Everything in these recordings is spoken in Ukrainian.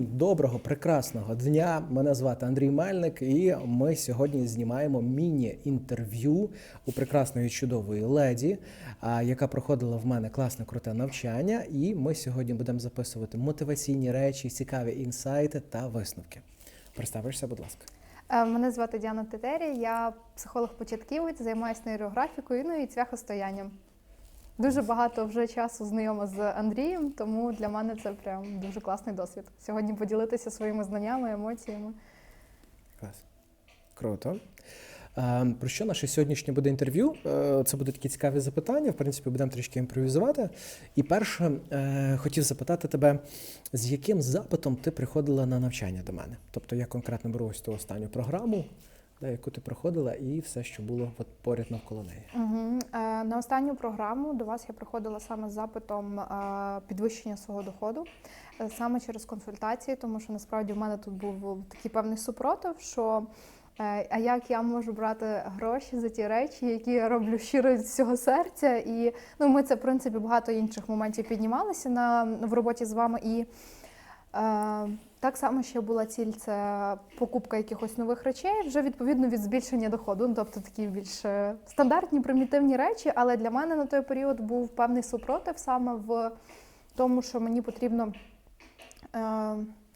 Доброго, прекрасного дня. Мене звати Андрій Мельник, і ми сьогодні знімаємо міні-інтерв'ю у прекрасної чудової леді, яка проходила в мене класне круте навчання. І ми сьогодні будемо записувати мотиваційні речі, цікаві інсайти та висновки. Представишся, будь ласка. Е, Мене звати Діана Тетері, я психолог-початківець, займаюся нейрографікою ну і цвяхостоянням. Дуже багато вже часу знайома з Андрієм, тому для мене це прям дуже класний досвід. Сьогодні поділитися своїми знаннями, емоціями. Клас. Круто. Е, Про що наше сьогоднішнє буде інтерв'ю? Е, Це будуть такі цікаві запитання. В принципі, будемо трішки імпровізувати. І перше, е, хотів запитати тебе, з яким запитом ти приходила на навчання до мене? Тобто я конкретно беру ось ту останню програму, да, яку ти проходила, і все, що було от поряд навколо неї. Угу. Е, на останню програму до вас я приходила саме з запитом е, підвищення свого доходу, е, саме через консультації, тому що насправді в мене тут був такий певний супротив, що е, а як я можу брати гроші за ті речі, які я роблю щиро з всього серця. І ну, ми це, в принципі, багато інших моментів піднімалися на, в роботі з вами. І Е, Так само ще була ціль це покупка якихось нових речей, вже відповідно від збільшення доходу. Ну, тобто такі більш е, стандартні, примітивні речі. Але для мене на той період був певний супротив саме в тому, що мені потрібно е,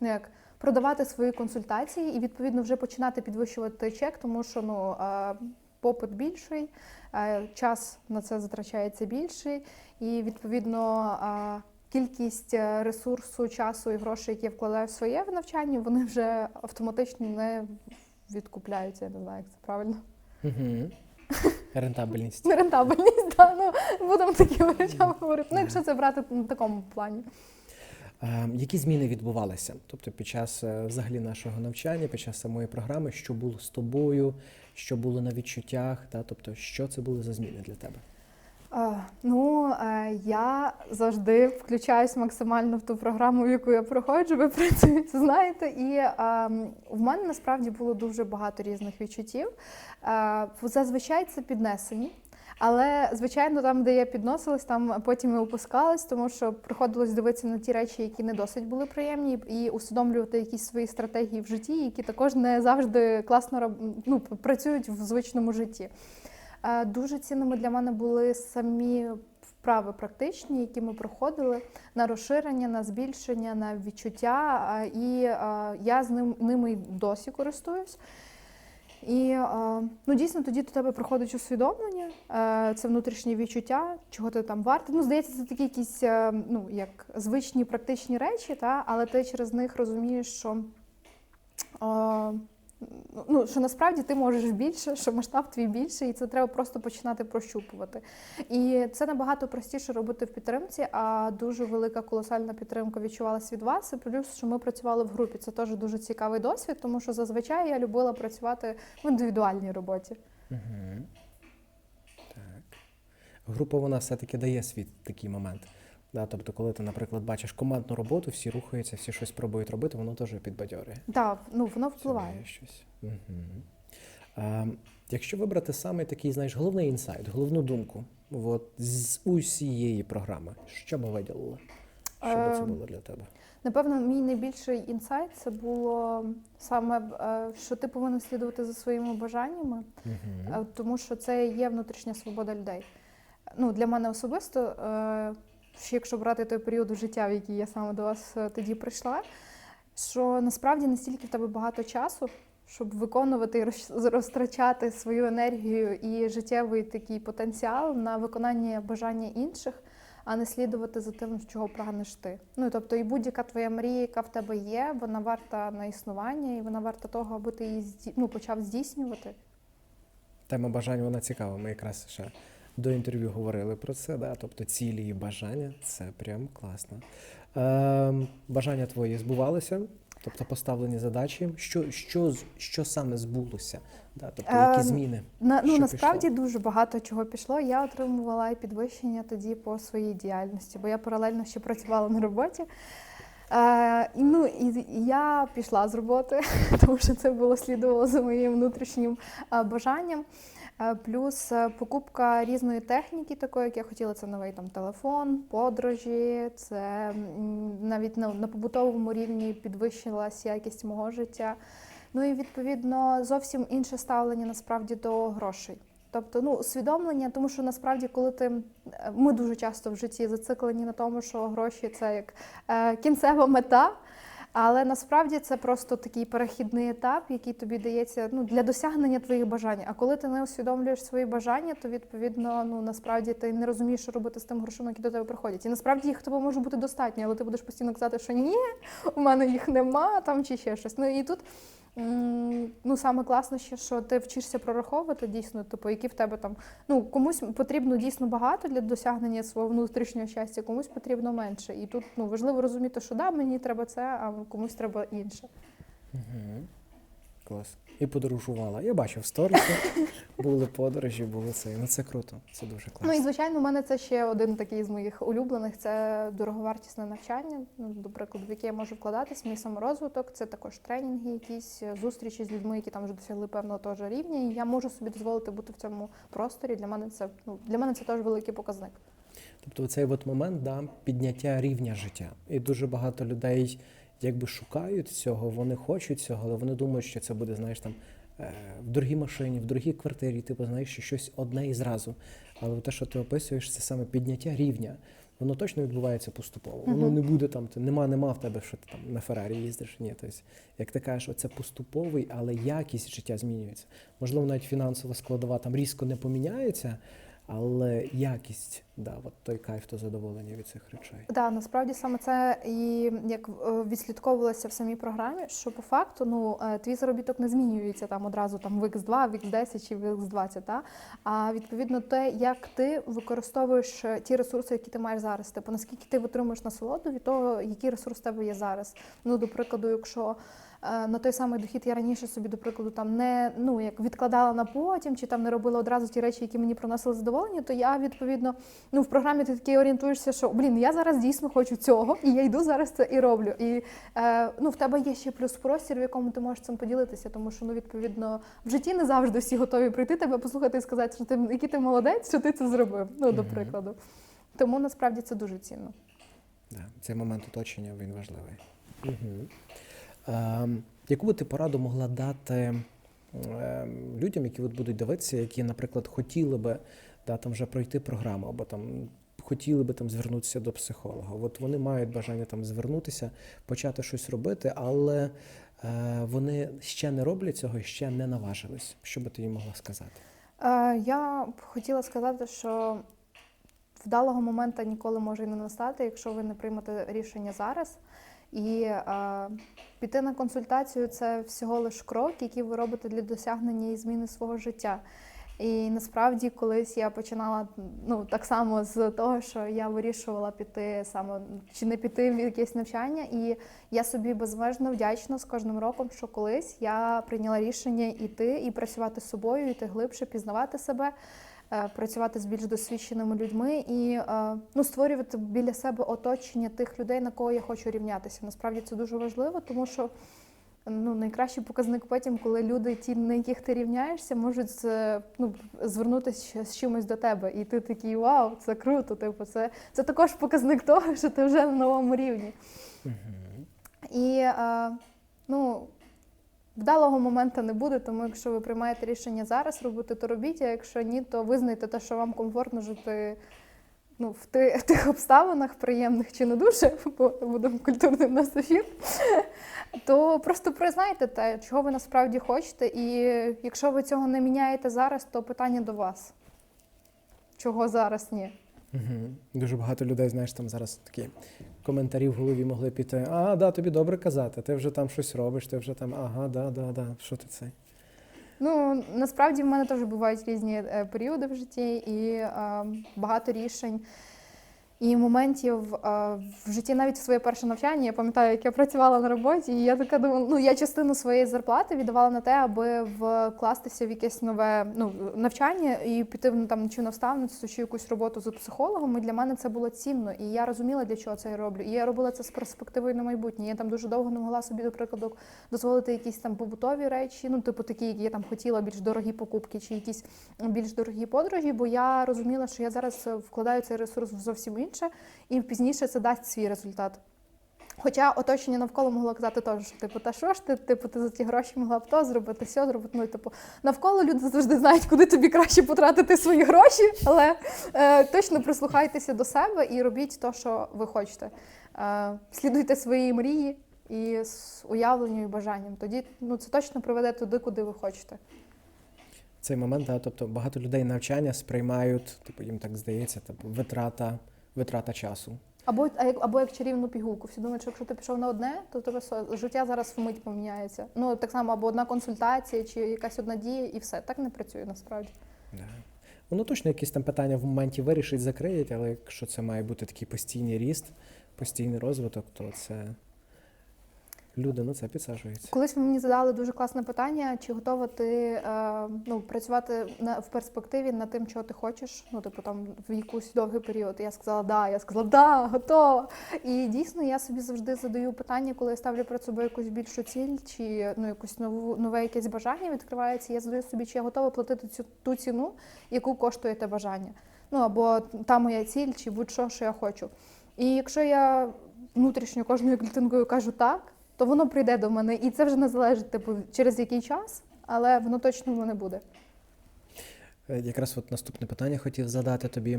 ну, як, продавати свої консультації і відповідно вже починати підвищувати чек, тому що ну, е, попит більший, е, час на це затрачається більший, і відповідно. Кількість е, ресурсу, часу і грошей, які я вкладаю в своє навчання, вони вже автоматично не відкупляються. Я не знаю, як це правильно. Угу. Рентабельність. Нерентабельність, да, ну будемо такими речами говорити. Ну, якщо це брати на такому плані. Е, Які зміни відбувалися? Тобто під час е, взагалі нашого навчання, під час самої програми, що було з тобою, що було на відчуттях, та тобто, що це були за зміни для тебе? Ну, е, я завжди включаюсь максимально в ту програму, в яку я проходжу. Ви принципі це знаєте. І в мене насправді було дуже багато різних відчуттів. Е, зазвичай це піднесені. Але звичайно, там, де я підносилась, там потім і опускалась, тому що приходилось дивитися на ті речі, які не досить були приємні, і усвідомлювати якісь свої стратегії в житті, які також не завжди класно ну, працюють в звичному житті. Е, Дуже цінними для мене були самі вправи практичні, які ми проходили на розширення, на збільшення, на відчуття. І е, я з ним ними досі користуюсь. І е, ну, дійсно тоді до тебе приходить усвідомлення, це внутрішнє відчуття, чого ти там вартий. Ну, здається, це такі якісь ну, як звичні практичні речі, та? але ти через них розумієш, що ну, що насправді ти можеш більше, що масштаб твій більший, і це треба просто починати прощупувати. І це набагато простіше робити в підтримці, а дуже велика колосальна підтримка відчувалася від вас. І плюс, що ми працювали в групі. Це теж дуже цікавий досвід, тому що зазвичай я любила працювати в індивідуальній роботі. Угу. Так. Група вона все-таки дає свій такий момент. Да, тобто, коли ти, наприклад, бачиш командну роботу, всі рухаються, всі щось пробують робити, воно теж підбадьорює. Так, ну воно впливає. Щось. Угу. А, якщо вибрати саме такий, знаєш, головний інсайт, головну думку от, з усієї програми, що би виділили? Що би це Ем, було для тебе? Напевно, мій найбільший інсайт це було саме, е, що ти повинен слідувати за своїми бажаннями. Угу. Тому що це є внутрішня свобода людей. Ну, для мене особисто, е, якщо брати той період життя, в який я саме до вас е, тоді прийшла, що насправді настільки в тебе багато часу, щоб виконувати і розтрачати свою енергію і життєвий такий потенціал на виконання бажання інших, а не слідувати за тим, чого прагнеш ти. Ну тобто, і будь-яка твоя мрія, яка в тебе є, вона варта на існування, і вона варта того, аби ти її ну, почав здійснювати. Тема бажань вона цікава. Ми якраз ще до інтерв'ю говорили про це. Да? Тобто цілі і бажання це прям класно. Ем, бажання твої збувалися, тобто поставлені задачі. Що, що, що саме збулося? Да? Тобто, які Ем, зміни? На, ну насправді дуже багато чого пішло. Я отримувала і підвищення тоді по своїй діяльності, бо я паралельно ще працювала на роботі. Е, ну, і я пішла з роботи, тому що це було слідувало за моїм внутрішнім е, бажанням. Е, Плюс е, покупка різної техніки, такої, як я хотіла, це новий там телефон, подорожі, це навіть на, на побутовому рівні підвищилась якість мого життя. Ну і відповідно зовсім інше ставлення насправді до грошей. Тобто, ну, усвідомлення, тому що насправді, коли ти ми дуже часто в житті зациклені на тому, що гроші це як е, кінцева мета. Але насправді це просто такий перехідний етап, який тобі дається ну, для досягнення твоїх бажань. А коли ти не усвідомлюєш свої бажання, то відповідно ну насправді ти не розумієш, що робити з тим грошима, які до тебе приходять. І насправді їх тобі може бути достатньо, але ти будеш постійно казати, що ні, у мене їх нема, там чи ще щось. Ну і тут ну саме класно ще, що ти вчишся прораховувати дійсно, типу, які в тебе там ну комусь потрібно дійсно багато для досягнення свого внутрішнього щастя, комусь потрібно менше. І тут ну важливо розуміти, що да, мені треба це, а комусь треба інше. Угу. Клас. І подорожувала. Я бачив в були подорожі, були це. Ну це круто, це дуже класно. Ну і звичайно, у мене це ще один такий з моїх улюблених це дороговартісне навчання. Ну, до прикладу, в яке я можу вкладатись, мій саморозвиток, це також тренінги, якісь е, зустрічі з людьми, які там вже досягли певного теж рівня. І я можу собі дозволити бути в цьому просторі. Для мене це ну для мене це теж великий показник. Тобто цей от момент да, підняття рівня життя. І дуже багато людей якби шукають цього, вони хочуть цього, але вони думають, що це буде, знаєш, там е, в дорогій машині, в дорогій квартирі, типу, знаєш, що щось одне і зразу. Але те, що ти описуєш, це саме підняття рівня. Воно точно відбувається поступово. Воно не буде там, ти нема, нема в тебе, що ти там на Феррарі їздиш. Ні, тобто, як ти кажеш, оце поступовий, але якість життя змінюється. Можливо, навіть фінансова складова там різко не поміняється, але якість, да, от той кайф, то задоволення від цих речей. Да, насправді саме це і як е, відслідковувалося в самій програмі, що по факту ну е, твій заробіток не змінюється там одразу там в X2, в X10 чи в X20, та? а відповідно те, як ти використовуєш е, ті ресурси, які ти маєш зараз. Типу наскільки ти отримуєш насолоду від того, який ресурс в тебе є зараз. Ну, до прикладу, якщо на той самий дохід я раніше собі, до прикладу, там не ну як відкладала на потім, чи там не робила одразу ті речі, які мені приносили задоволення, то я відповідно ну в програмі ти такий орієнтуєшся, що блін, я зараз дійсно хочу цього, і я йду зараз це і роблю. І е, ну в тебе є ще плюс простір, в якому ти можеш цим поділитися, тому що ну відповідно в житті не завжди всі готові прийти тебе послухати і сказати, що ти який ти молодець, що ти це зробив. Ну до прикладу. Тому насправді це дуже цінно. Да, цей момент оточення він важливий. Угу. Ем, яку би ти пораду могла дати ем, людям, які от будуть дивитися, які, наприклад, хотіли би да, там вже пройти програму, або там хотіли би там звернутися до психолога? От вони мають бажання там звернутися, почати щось робити, але е, вони ще не роблять цього і ще не наважились. Що би ти їм могла сказати? Е, я б хотіла сказати, що вдалого моменту ніколи може і не настати, якщо ви не приймете рішення зараз. І е, піти на консультацію це всього лиш крок, який ви робите для досягнення і зміни свого життя. І насправді, колись я починала ну так само з того, що я вирішувала піти саме чи не піти в якесь навчання, і я собі безмежно вдячна з кожним роком, що колись я прийняла рішення йти і працювати з собою, йти глибше, пізнавати себе, е, працювати з більш досвідченими людьми і е, ну, створювати біля себе оточення тих людей, на кого я хочу рівнятися. Насправді це дуже важливо, тому що ну, найкращий показник потім, коли люди, ті, на яких ти рівняєшся, можуть з- ну, звернутися з чимось до тебе. І ти такий вау, це круто. Типу, це, це також показник того, що ти вже на новому рівні. І е, ну, вдалого моменту не буде, тому якщо ви приймаєте рішення зараз робити, то робіть, а якщо ні, то визнайте те, що вам комфортно жити ну, в, ти, в тих обставинах приємних чи не дуже, бо будемо культурним на ефір, то просто признайте те, чого ви насправді хочете, і якщо ви цього не міняєте зараз, то питання до вас. Чого зараз ні? Угу. Дуже багато людей, знаєш, там зараз такі коментарі в голові могли піти. А, да, тобі добре казати, ти вже там щось робиш, ти вже там, ага, да, да, да. Що ти це? Ну насправді в мене теж бувають різні е, періоди в житті і е, багато рішень. І моментів е, в житті, навіть своє перше навчання, я пам'ятаю, як я працювала на роботі, і я така думала, ну я частину своєї зарплати віддавала на те, аби вкластися в якесь нове ну, навчання і піти ну, там чи наставництво, чи якусь роботу з психологом. І для мене це було цінно. І я розуміла, для чого це я роблю. І я робила це з перспективою на майбутнє. Я там дуже довго не могла собі, до прикладу, дозволити якісь там побутові речі, ну типу такі, які я там хотіла, більш дорогі покупки чи якісь більш дорогі подорожі, бо я розуміла, що я зараз вкладаю цей ресурс в зовсім інше, і пізніше це дасть свій результат. Хоча оточення навколо могло казати теж, типу, та що ж ти, типу, ти за ті гроші могла б то зробити, сьо зробити. Ну, типу, навколо люди завжди знають, куди тобі краще потратити свої гроші, але е, точно прислухайтеся до себе і робіть те, що ви хочете. Е, слідуйте своїй мрії і з уявленню і бажанням. Тоді ну, це точно приведе туди, куди ви хочете. Цей момент, да, тобто багато людей навчання сприймають, типу їм так здається, типу, витрата, витрата часу. Або, як- або як чарівну пігулку. Всі думають, що якщо ти пішов на одне, то тебе життя зараз вмить поміняється. Ну так само або одна консультація, чи якась одна дія, і все. Так не працює насправді. Да. Воно точно якісь там питання в моменті вирішить, закриють, але якщо це має бути такий постійний ріст, постійний розвиток, то це люди на це підсаджуються. Колись ви мені задали дуже класне питання, чи готова ти е, ну, працювати на, в перспективі над тим, чого ти хочеш, ну, типу там в якийсь довгий період. Я сказала, да, я сказала, да, готова. І дійсно я собі завжди задаю питання, коли я ставлю перед собою якусь більшу ціль, чи ну, якусь нову, нове якесь бажання відкривається. Я задаю собі, чи я готова платити цю ту ціну, яку коштує те бажання. Ну або та моя ціль, чи будь-що, що я хочу. І якщо я внутрішньо кожною клітинкою кажу так, то воно прийде до мене. І це вже не залежить, типу, через який час, але воно точно в мене буде. Е, Якраз от наступне питання хотів задати тобі.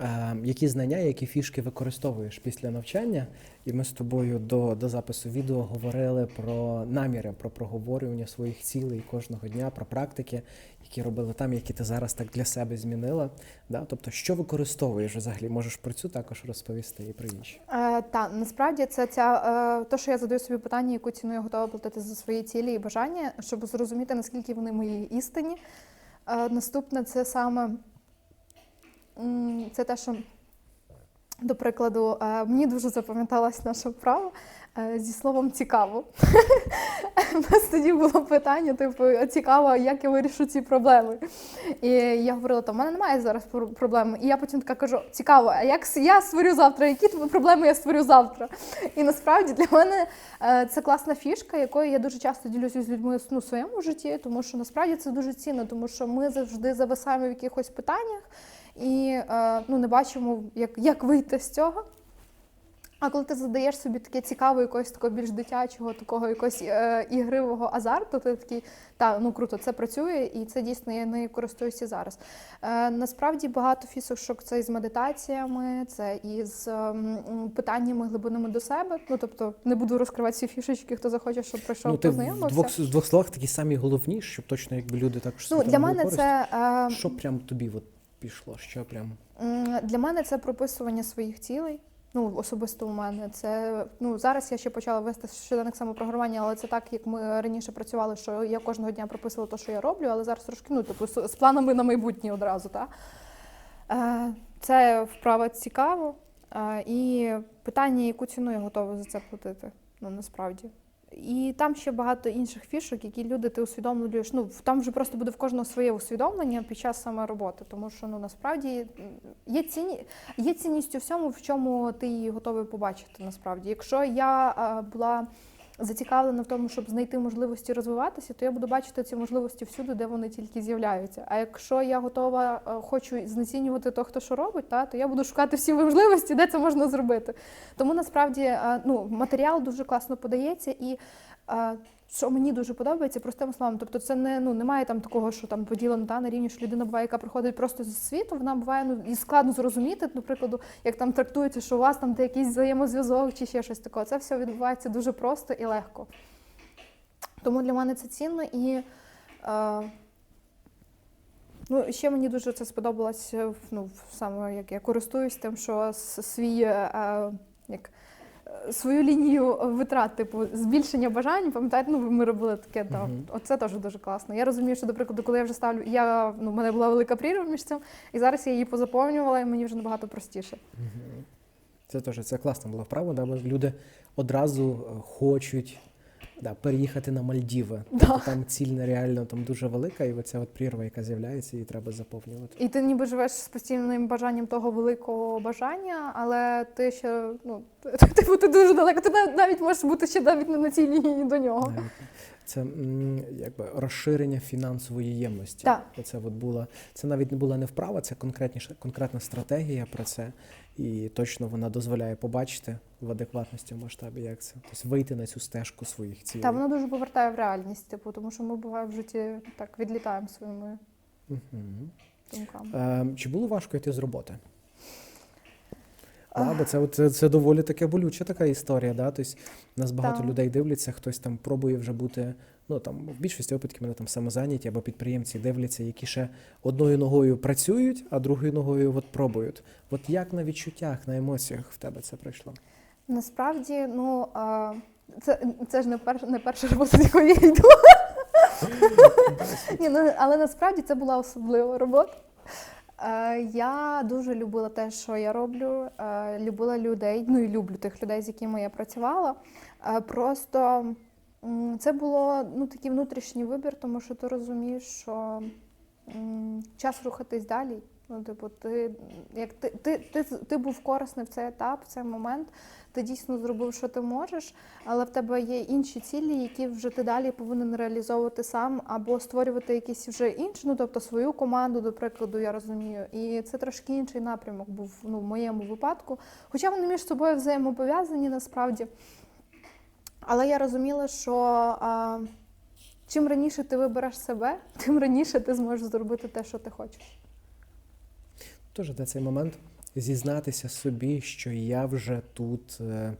Е, які знання, які фішки використовуєш після навчання? І ми з тобою до, до запису відео говорили про наміри, про проговорювання своїх цілей кожного дня, про практики, які робили там, які ти зараз так для себе змінила. Да? Тобто, що використовуєш взагалі? Можеш про цю також розповісти і про інші. Е, та насправді це ця е, що я задаю собі питання, яку ціну я готова платити за свої цілі і бажання, щоб зрозуміти, наскільки вони мої істинні. Е, наступне це саме це те, що, до прикладу, е, мені дуже запам'яталась наша вправа е, зі словом цікаво. У нас тоді було питання, типу, цікаво, як я вирішу ці проблеми. І я говорила, то в мене немає зараз проблем. І я потім така кажу: цікаво, а як я створю завтра? Які проблеми я створю завтра? І насправді для мене е, це класна фішка, якою я дуже часто ділюся з людьми ну, в своєму житті, тому що насправді це дуже цінно, тому що ми завжди зависаємо в якихось питаннях і е, ну, не бачимо, як, як вийти з цього. А коли ти задаєш собі таке цікаве, якогось такого більш дитячого, такого якогось е, ігривого азарту, ти такий, та ну круто, це працює, і це дійсно я нею користуюся зараз. Е, насправді багато фісушок це із медитаціями, це із питаннями глибинами до себе. Ну тобто не буду розкривати всі фішечки, хто захоче, щоб прийшов, ну, ти в двох, в двох словах такі самі головні, щоб точно якби люди також Ну, для мене це е, Що прям тобі от пішло? Що прям? Для мене це прописування своїх цілей. Ну, особисто у мене це ну зараз я ще почала вести щоденник самопрограмування, але це так, як ми раніше працювали, що я кожного дня прописувала те, що я роблю, але зараз трошки ну, з з планами на майбутнє одразу. Та? Е, Це вправа цікаво. Е, І питання, яку ціну я готова за це платити, ну насправді. І там ще багато інших фішок, які люди ти усвідомлюєш. Ну там вже просто буде в кожного своє усвідомлення під час саме роботи, тому що ну насправді є ціні, є цінність у всьому, в чому ти її готовий побачити. Насправді, якщо я була зацікавлена в тому, щоб знайти можливості розвиватися, то я буду бачити ці можливості всюди, де вони тільки з'являються. А якщо я готова, е, хочу знецінювати то, хто що робить, та то я буду шукати всі можливості, де це можна зробити. Тому насправді е, ну, матеріал дуже класно подається і. Що мені дуже подобається, простими словами. Тобто, це не ну немає там такого, що там поділено та на рівні, що людина буває, яка приходить просто зі світу. Вона буває ну і складно зрозуміти, наприклад, як там трактується, що у вас там де якийсь взаємозв'язок чи ще щось такого. Це все відбувається дуже просто і легко. Тому для мене це цінно і. Е, Ну, ще мені дуже це сподобалось, ну, саме як я користуюсь тим, що свій е, е, як, свою лінію витрат, типу збільшення бажань. Пам'ятаєте, ну ми робили таке. Да, Угу. Оце теж дуже класно. Я розумію, що, до прикладу, коли я вже ставлю, я ну, в мене була велика прірва між цим, і зараз я її позаповнювала, і мені вже набагато простіше. Угу. Це теж це класна була вправа, да, люди одразу е, хочуть да, переїхати на Мальдіви. Да. Тобто там ціль нереально там дуже велика, і оця от прірва, яка з'являється, її треба заповнювати. І ти ніби живеш з постійним бажанням того великого бажання, але ти ще ну типу ти дуже далеко. Ти нав- навіть можеш бути ще навіть не на цій лінії до нього. Навіть. Це якби розширення фінансової ємності. Так. Оце от була, це навіть не була не вправа, це конкретніша конкретна стратегія про це. І точно вона дозволяє побачити в адекватності в масштабі, як це. Тобто вийти на цю стежку своїх цілей. Та воно дуже повертає в реальність, типу, тому що ми буває в житті так відлітаємо своїми Мгм. думками. Ем, чи було важко йти з роботи? Да, бо це, це, це доволі таке болюча така історія. Да? Тобто, нас багато Так. людей дивляться, хтось там пробує вже бути. Ну там в більшості випадків мене там самозайняті або підприємці дивляться, які ще одною ногою працюють, а другою ногою от пробують. От як на відчуттях, на емоціях в тебе це пройшло? Насправді, ну а, це, це ж не перша не перша робота, з якої я йду. Ні, ну, але насправді це була особлива робота. Е, Я дуже любила те, що я роблю, е, любила людей, ну і люблю тих людей, з якими я працювала. Е, Просто це було ну, такий внутрішній вибір, тому що ти розумієш, що час рухатись далі. Ну, типу, ти, як ти, ти, ти, ти був корисний в цей етап, в цей момент, ти дійсно зробив, що ти можеш, але в тебе є інші цілі, які вже ти далі повинен реалізовувати сам, або створювати якісь вже інші, ну тобто свою команду, до прикладу, я розумію. І це трошки інший напрямок був ну, в моєму випадку. Хоча вони між собою взаємопов'язані насправді. Але я розуміла, що а, чим раніше ти вибереш себе, тим раніше ти зможеш зробити те, що ти хочеш. Тож де цей момент зізнатися собі, що я вже тут е,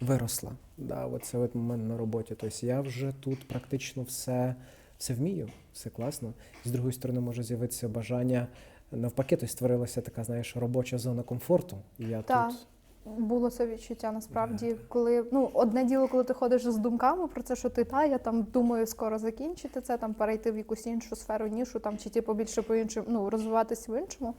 виросла. Да, оце от момент на роботі. Тобто я вже тут практично все, все вмію, все класно. З другої сторони, може з'явитися бажання навпаки, тобто створилася така, знаєш, робоча зона комфорту. І я Так. тут. Було це відчуття насправді, коли ну одне діло, коли ти ходиш з думками про це, що ти та я там думаю скоро закінчити це, там перейти в якусь іншу сферу, нішу там чи типу більше по іншому, ну розвиватись в іншому.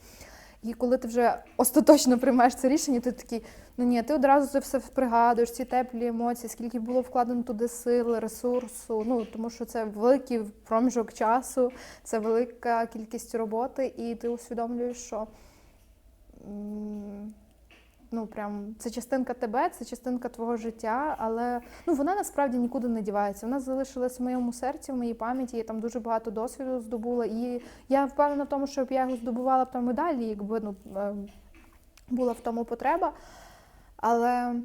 І коли ти вже остаточно приймаєш це рішення, ти такий, ну ні, ти одразу це все пригадуєш, ці теплі емоції, скільки було вкладено туди сил, ресурсу. Ну тому що це великий проміжок часу, це велика кількість роботи, і ти усвідомлюєш, що. м, ну прям це частинка тебе, це частинка твого життя, але ну вона насправді нікуди не дівається. Вона залишилась в моєму серці, в моїй пам'яті. Я там дуже багато досвіду здобула. І я впевнена в тому, що я його здобувала б там і далі, якби ну е, була в тому потреба. Але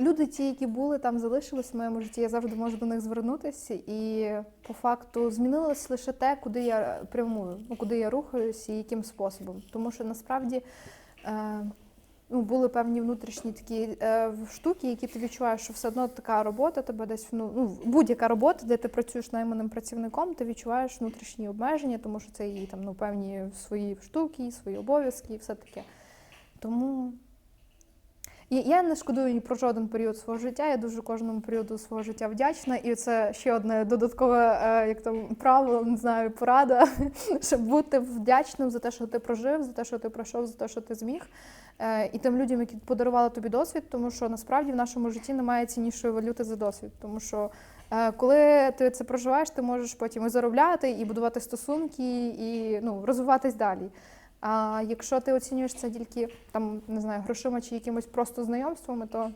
люди, ті, які були там, залишились в моєму житті, я завжди можу до них звернутися. І по факту змінилось лише те, куди я прямую, ну, куди я рухаюсь і яким способом. Тому що насправді ну, були певні внутрішні такі е, штуки, які ти відчуваєш, що все одно така робота тебе десь ну, ну, будь-яка робота, де ти працюєш найманим працівником, ти відчуваєш внутрішні обмеження, тому що це і там ну, певні свої штуки, свої обов'язки і все таке. Тому і я не шкодую ні про жоден період свого життя. Я дуже кожному періоду свого життя вдячна. І це ще одне додаткове, е, як там правило, не знаю, порада, щоб бути вдячним за те, що ти прожив, за те, що ти пройшов, за те, що ти зміг. Е, І тим людям, які подарували тобі досвід, тому що насправді в нашому житті немає ціннішої валюти за досвід. Тому що е, коли ти це проживаєш, ти можеш потім і заробляти, і будувати стосунки, і ну, розвиватись далі. А якщо ти оцінюєш це тільки там, не знаю, грошима чи якимось просто знайомствами, то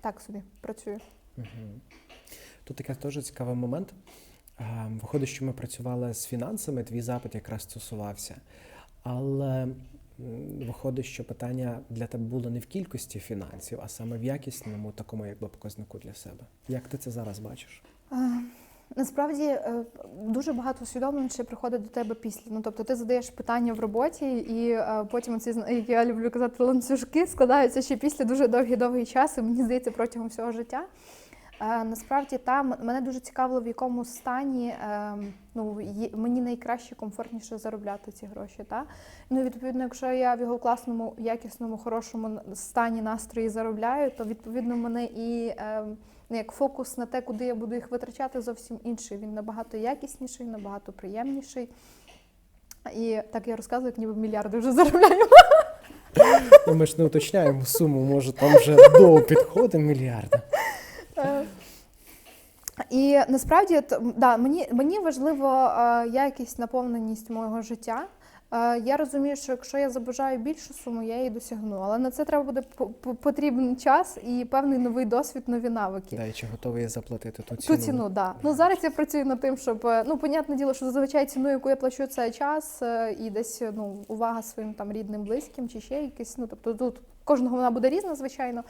так собі працює. Тут такий теж цікавий момент. Виходить, що ми працювали з фінансами, твій запит якраз стосувався. Але виходить, що питання для тебе було не в кількості фінансів, а саме в якісному такому якби показнику для себе. Як ти це зараз бачиш? Е, Насправді е, дуже багато усвідомлень ще приходить до тебе після. Ну тобто ти задаєш питання в роботі, і е, потім ці як я люблю казати, ланцюжки складаються ще після дуже довгий довгий час, і мені здається, протягом всього життя. Е, насправді там мене дуже цікавило, в якому стані е, ну, мені найкраще, комфортніше заробляти ці гроші. Та? Ну, відповідно, якщо я в його класному, якісному, хорошому стані настрої заробляю, то відповідно мене і е, ну, як фокус на те, куди я буду їх витрачати, зовсім інший. Він набагато якісніший, набагато приємніший. І так я розказую, як ніби мільярди вже заробляю. Ну, ми ж не уточняємо суму, може там вже до підходить мільярда. І насправді да, мені, мені важливо е, якість, наповненість мого життя. Е, Я розумію, що якщо я забажаю більшу суму, я її досягну. Але на це треба буде по- по- потрібен час і певний новий досвід, нові навики. Да, і чи готовий я заплатити ту ціну? Ту ціну? да. Ну зараз я працюю над тим, щоб е, ну, понятне діло, що зазвичай ціну, яку я плачу, це час і десь ну, увага своїм там рідним, близьким чи ще якесь. Ну тобто тут кожного вона буде різна, звичайно.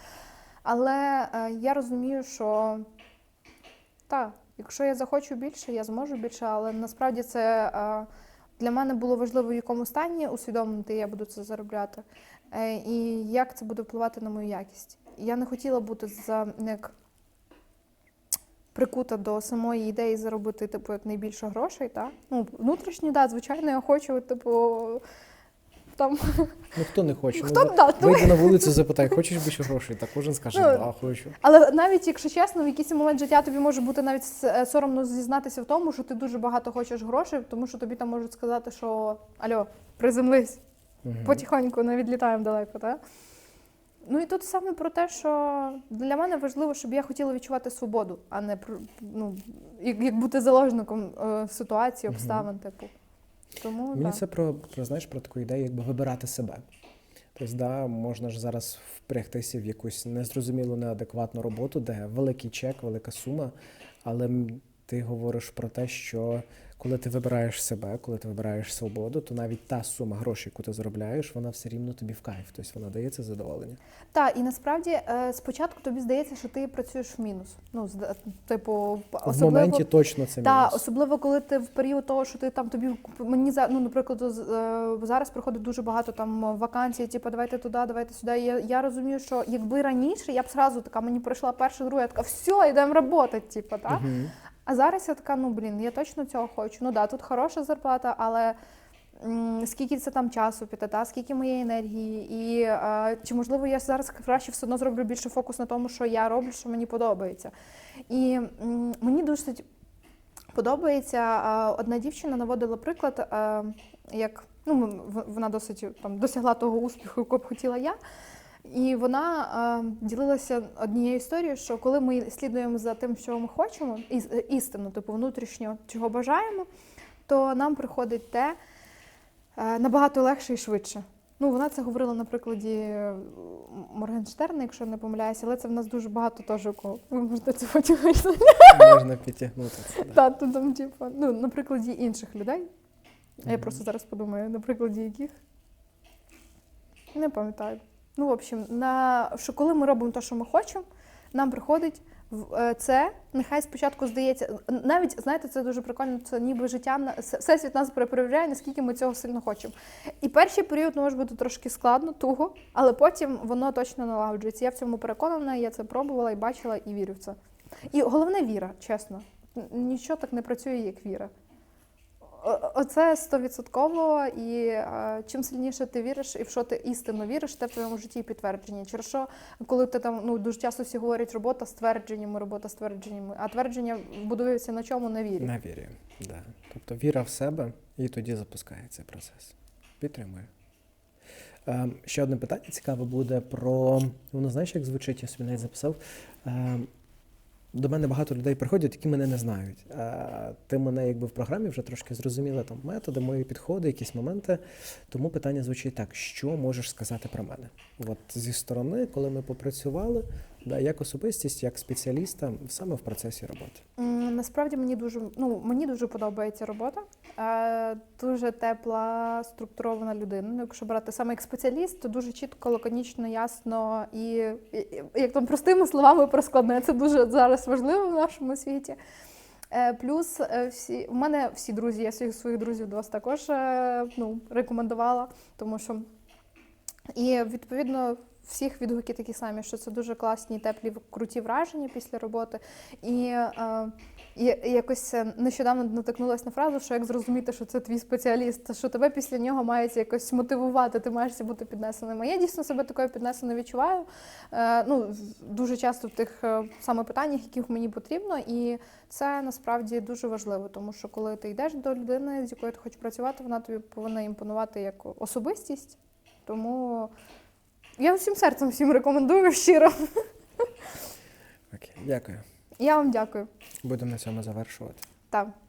Але я розумію, що так, якщо я захочу більше, я зможу більше, але насправді це для мене було важливо, в якому стані усвідомити я буду це заробляти, е, і як це буде впливати на мою якість. Я не хотіла бути за як прикута до самої ідеї заробити типу як найбільше грошей. Та? Ну, внутрішньо, да, звичайно, я хочу, типу, там Ну хто не хоче? хто ну, да, ну, Вийди на вулицю, запитай, хочеш більше грошей? Та кожен скаже, Ну, да, хочу. Але навіть якщо чесно, в якийсь момент життя тобі може бути навіть е, соромно зізнатися в тому, що ти дуже багато хочеш грошей, тому що тобі там можуть сказати, що альо, приземлись, Мгм. потихоньку не відлітаємо далеко, так? Ну і тут саме про те, що для мене важливо, щоб я хотіла відчувати свободу, а не ну, як, як бути заложником е, ситуації, обставин, типу. Тому Мені так. це про, про знаєш про таку ідею, якби вибирати себе. Тобто, да, можна ж зараз впрягтися в якусь незрозумілу, неадекватну роботу, де великий чек, велика сума, але ти говориш про те, що коли ти вибираєш себе, коли ти вибираєш свободу, то навіть та сума грошей, яку ти заробляєш, вона все рівно тобі в кайф. Тобто вона дає це задоволення. Так, і насправді е, спочатку тобі здається, що ти працюєш в мінус. Ну, типу, В моменті точно це мінус. особливо коли ти в період того, що ти там тобі мені за ну, наприклад, е, зараз приходить дуже багато там вакансій, типу, давайте туди, давайте сюди. Я, я розумію, що якби раніше я б зразу така, мені пройшла перша, друга, я така, все, йдемо працювати, типу, так? Мгм. А зараз я така, ну блін, я точно цього хочу. Ну да, тут хороша зарплата, але скільки це там часу піти, та скільки моєї енергії, і е, чи можливо я зараз краще все одно зроблю більше фокус на тому, що я роблю, що мені подобається. І мені досить подобається. е, одна дівчина наводила приклад, е, як ну, вона досить там досягла того успіху, якого б хотіла я. І вона е, ділилася однією історією, що коли ми слідуємо за тим, що ми хочемо, е, істину, типу внутрішньо, чого бажаємо, то нам приходить те е, набагато легше і швидше. Ну, вона це говорила на прикладі е, Моргенштерна, якщо не помиляюся, але це в нас дуже багато теж у кого. Ви можете це потім. Можна підтягнути це. Да. Та, то там, типу, ну, на прикладі інших людей. Я просто зараз подумаю, на прикладі яких. Не пам'ятаю. Ну, в общем, на, що коли ми робимо те, що ми хочемо, нам приходить в- е, це, нехай спочатку здається, навіть знаєте, це дуже прикольно, це ніби життя всесвіт нас перепровіряє, наскільки ми цього сильно хочемо. І перший період може бути трошки складно, туго, але потім воно точно налагоджується. Я в цьому переконана, я це пробувала і бачила, і вірю в це. І головне віра, чесно. Нічого так не працює, як віра. Оце стовідсотково, і е, чим сильніше ти віриш, і в що ти істинно віриш, те в твоєму житті і підтвердження. Через що, коли ти там ну дуже часто всі говорять робота з твердженнями, робота з твердженнями, а твердження будується на чому на вірі. На вірі. Да. Тобто віра в себе, і тоді запускається процес. Підтримую. Ем, ще одне питання цікаве буде про. Воно знаєш, як звучить, я собі навіть записав. Ем, до мене багато людей приходять, які мене не знають. А ти мене якби в програмі вже трошки зрозуміла там методи, мої підходи, якісь моменти. Тому питання звучить так: що можеш сказати про мене? От зі сторони, коли ми попрацювали, да, як особистість, як спеціаліста, саме в процесі роботи. Насправді мені дуже ну мені дуже подобається робота. Е, дуже тепла, структурована людина. Ну, якщо брати саме як спеціаліст, то дуже чітко, лаконічно, ясно і, і- як там простими словами про складне. Це дуже зараз важливо в нашому світі. Е, Плюс е, всі в мене всі друзі, я своїх своїх друзів до вас також ну, рекомендувала, тому що і відповідно всіх відгуки такі самі, що це дуже класні, теплі, круті враження після роботи. І е, якось е, нещодавно натикнулася на фразу, що як зрозуміти, що це твій спеціаліст, що тебе після нього мають якось мотивувати, ти маєш бути піднесеним. А я дійсно себе такою піднесеною відчуваю. Е, ну, дуже часто в тих е, саме питаннях, яких мені потрібно, і це насправді дуже важливо, тому що коли ти йдеш до людини, з якою ти хочеш працювати, вона тобі повинна імпонувати як особистість. Тому я всім серцем всім рекомендую щиро. Окей, дякую. Я вам дякую. Будемо на цьому завершувати. Так.